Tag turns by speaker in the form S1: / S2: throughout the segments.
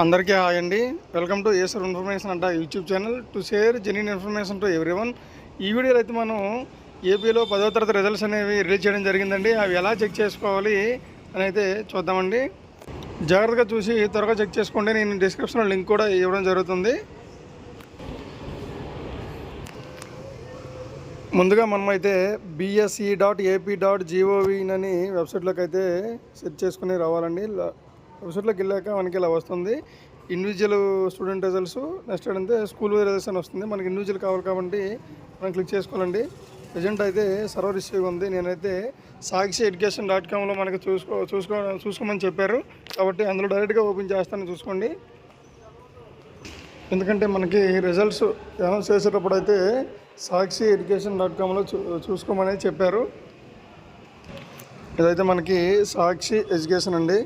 S1: అందరికీ హాయ్ అండి. Welcome to Acer information అంట YouTube channel to share genuine information to everyone ఈ వీడియోలో అయితే మనం ఏపీలో పదో తరగతి రిజల్ట్స్ అనేవి రిలీజ్ చేయడం జరిగిందండి. అవి ఎలా చెక్ చేసుకోవాలి అని అయితే చూద్దామండి. జాగ్రత్తగా చూసి త్వరగా చెక్ చేసుకోండి. నేను డిస్క్రిప్షన్లో లింక్ కూడా ఇవ్వడం జరుగుతుంది. ముందుగా మనమైతే BSE dot AP dot GOV అని వెబ్సైట్లోకి అయితే సెర్చ్ చేసుకుని రావాలండి. వెబ్సైట్లోకి వెళ్ళాక మనకి ఇలా వస్తుంది. ఇండివిజువల్ స్టూడెంట్ రిజల్ట్స్ నెక్స్ట్ అంటే స్కూల్ రిజల్ట్స్ అని వస్తుంది. మనకి ఇండివిజువల్ కావాలి కాబట్టి మనం క్లిక్ చేసుకోవాలండి. ప్రజెంట్ అయితే సర్వర్ ఇష్యూ ఉంది. నేనైతే సాక్షి ఎడ్యుకేషన్ డాట్ కామ్లో మనకి చూసుకో చూసుకో చూసుకోమని చెప్పారు. కాబట్టి అందులో డైరెక్ట్గా ఓపెన్ చేస్తాను చూసుకోండి. ఎందుకంటే మనకి రిజల్ట్స్ అనౌన్స్ చేసేటప్పుడు అయితే సాక్షి ఎడ్యుకేషన్ డాట్ కామ్లో చూ చూసుకోమని చెప్పారు. ఇదైతే మనకి సాక్షి ఎడ్యుకేషన్ అండి.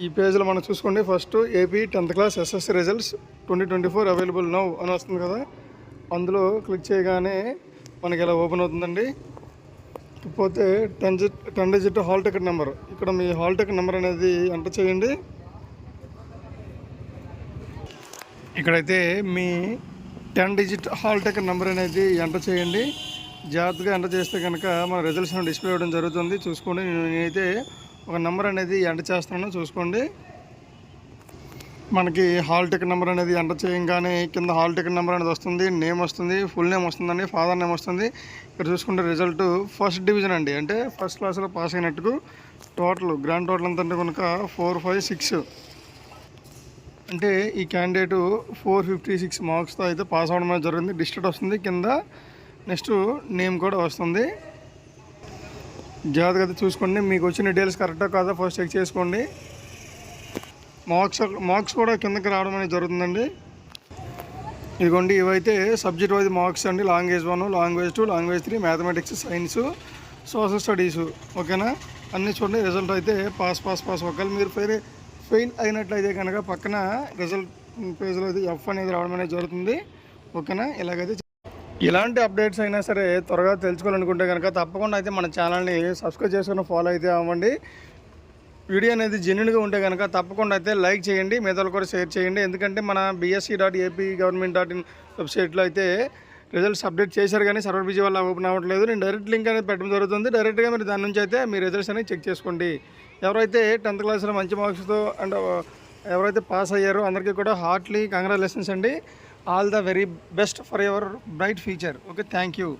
S1: ఈ పేజ్లో మనం చూసుకోండి. First AP tenth class SSC results twenty twenty four available now అని వస్తుంది కదా. అందులో క్లిక్ చేయగానే మనకి ఇలా ఓపెన్ అవుతుందండి. పోతే ten JIT ten digit hall ticket number ఇక్కడ మీ హాల్ టికెట్ నెంబర్ అనేది ఎంటర్ చేయండి. ఇక్కడైతే మీ ten digit hall ticket number అనేది ఎంటర్ చేయండి. జాగ్రత్తగా ఎంటర్ చేస్తే కనుక మన రిజల్ట్స్ డిస్ప్లే అవ్వడం జరుగుతుంది. చూసుకోండి. నేనైతే ఒక నెంబర్ అనేది ఎంటర్ చేస్తున్నాను చూసుకోండి. మనకి హాల్ టికెట్ నెంబర్ అనేది ఎంటర్ చేయగానే కింద హాల్ టికెట్ నెంబర్ అనేది వస్తుంది నేమ్ వస్తుంది ఫుల్ నేమ్ వస్తుందండి ఫాదర్ నేమ్ వస్తుంది. ఇక్కడ చూసుకుంటే రిజల్ట్ ఫస్ట్ డివిజన్ అండి. అంటే ఫస్ట్ క్లాస్లో పాస్ అయినట్టుకు టోటల్ గ్రాండ్ టోటల్ ఎంత అంటే కనుక ఫోర్ ఫైవ్ సిక్స్ అంటే ఈ క్యాండిడేట్ ఫోర్ ఫిఫ్టీ సిక్స్ మార్క్స్తో అయితే పాస్ అవ్వడం అనేది జరిగింది. డిస్ట్రిక్ట్ వస్తుంది కింద నెక్స్ట్ నేమ్ కూడా వస్తుంది. జాగ్రత్తగా చూసుకోండి. మీకు వచ్చిన డీటెయిల్స్ కరెక్టా కాదా ఫస్ట్ చెక్ చేసుకోండి. మార్క్స్ మార్క్స్ కూడా కిందకి రావడం అనేది జరుగుతుందండి. ఇదిగోండి ఇవైతే సబ్జెక్ట్ వైజ్ మార్క్స్ అండి. Language one language two language three mathematics science social studies. ఓకేనా? అన్నీ చూడండి రిజల్ట్ అయితే పాస్ పాస్ పాస్. ఒకవేళ మీరు ఫెయిల్ ఫెయిల్ అయినట్లయితే కనుక పక్కన రిజల్ట్ పేజ్లో అయితే ఎఫ్ అనేది రావడం అనేది జరుగుతుంది. ఓకేనా? ఇలాగైతే ఇలాంటి అప్డేట్స్ అయినా సరే త్వరగా తెలుసుకోవాలనుకుంటే కనుక తప్పకుండా అయితే మన ఛానల్ని సబ్స్క్రైబ్ చేసుకుని ఫాలో అయితే అవ్వండి. వీడియో అనేది జెన్యున్గా ఉంటే కనుక తప్పకుండా అయితే లైక్ చేయండి మిగతా కూడా షేర్ చేయండి. ఎందుకంటే మన BSC dot AP government dot in వెబ్సైట్లో అయితే రిజల్ట్స్ అప్డేట్ చేశారు కానీ సర్వర్ బిజీ వల్ల ఓపెన్ అవ్వట్లేదు. నేను డైరెక్ట్ లింక్ అనేది పెట్టడం జరుగుతుంది. డైరెక్ట్గా మీరు దాని నుంచి అయితే మీ రిజల్ట్స్ అనేవి చెక్ చేసుకోండి. ఎవరైతే టెన్త్ క్లాస్లో మంచి మార్క్స్తో అండ్ ఎవరైతే పాస్ అయ్యారో అందరికీ కూడా హార్ట్లీ కంగ్రాచులేషన్స్ అండి. all the very best for your bright future. Okay thank you.